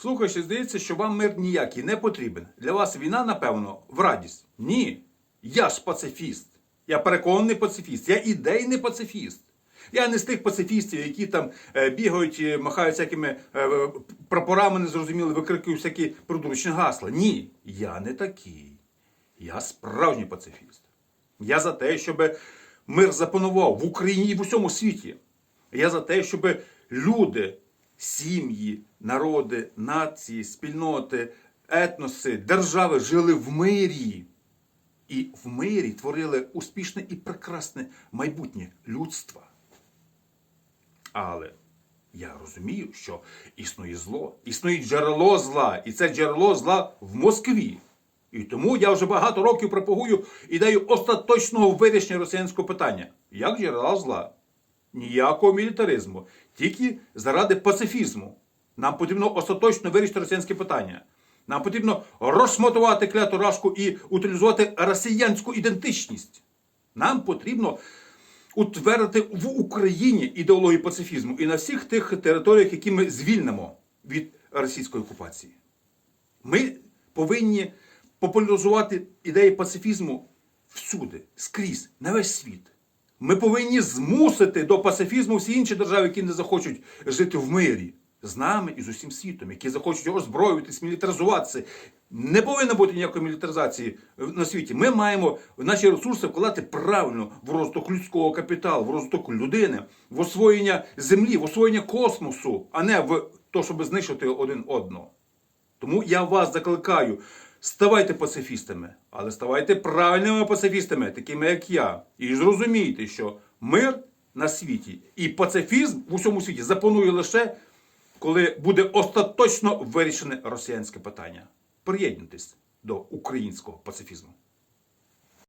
Слухайте, здається, що вам мир ніякий не потрібен. Для вас війна, напевно, в радість. Ні. Я ж пацифіст. Я переконаний пацифіст. Я ідейний пацифіст. Я не з тих пацифістів, які там е, бігають, махають всякими е, е, прапорами незрозуміло, викрикують всякі придурочні гасла. Ні, я не такий. Я справжній пацифіст. Я за те, щоб мир запанував в Україні і в усьому світі. Я за те, щоб люди, сім'ї, народи, нації, спільноти, етноси, держави жили в мирі. І в мирі творили успішне і прекрасне майбутнє людства. Але я розумію, що існує зло, існує джерело зла, і це джерело зла в Москві. І тому я вже багато років пропагую ідею остаточного вирішення росіянського питання. Як джерела зла? Ніякого мілітаризму, тільки заради пацифізму. Нам потрібно остаточно вирішити росіянське питання. Нам потрібно розшматувати кляту рашку і утилізувати росіянську ідентичність. Нам потрібно утвердити в Україні ідеологію пацифізму і на всіх тих територіях, які ми звільнимо від російської окупації. Ми повинні популяризувати ідеї пацифізму всюди, скрізь, на весь світ. Ми повинні змусити до пацифізму всі інші держави, які не захочуть жити в мирі з нами і з усім світом, які захочуть озброюватись, мілітаризуватися. Не повинно бути ніякої мілітаризації на світі. Ми маємо наші ресурси вкладати правильно в розвиток людського капіталу, в розвиток людини, в освоєння землі, в освоєння космосу, а не в те, щоб знищити один одного. Тому я вас закликаю, ставайте пацифістами, але ставайте правильними пацифістами, такими як я. І зрозумійте, що мир на світі і пацифізм в усьому світі запанує лише, коли буде остаточно вирішене росіянське питання. Приєднуйтесь до українського пацифізму.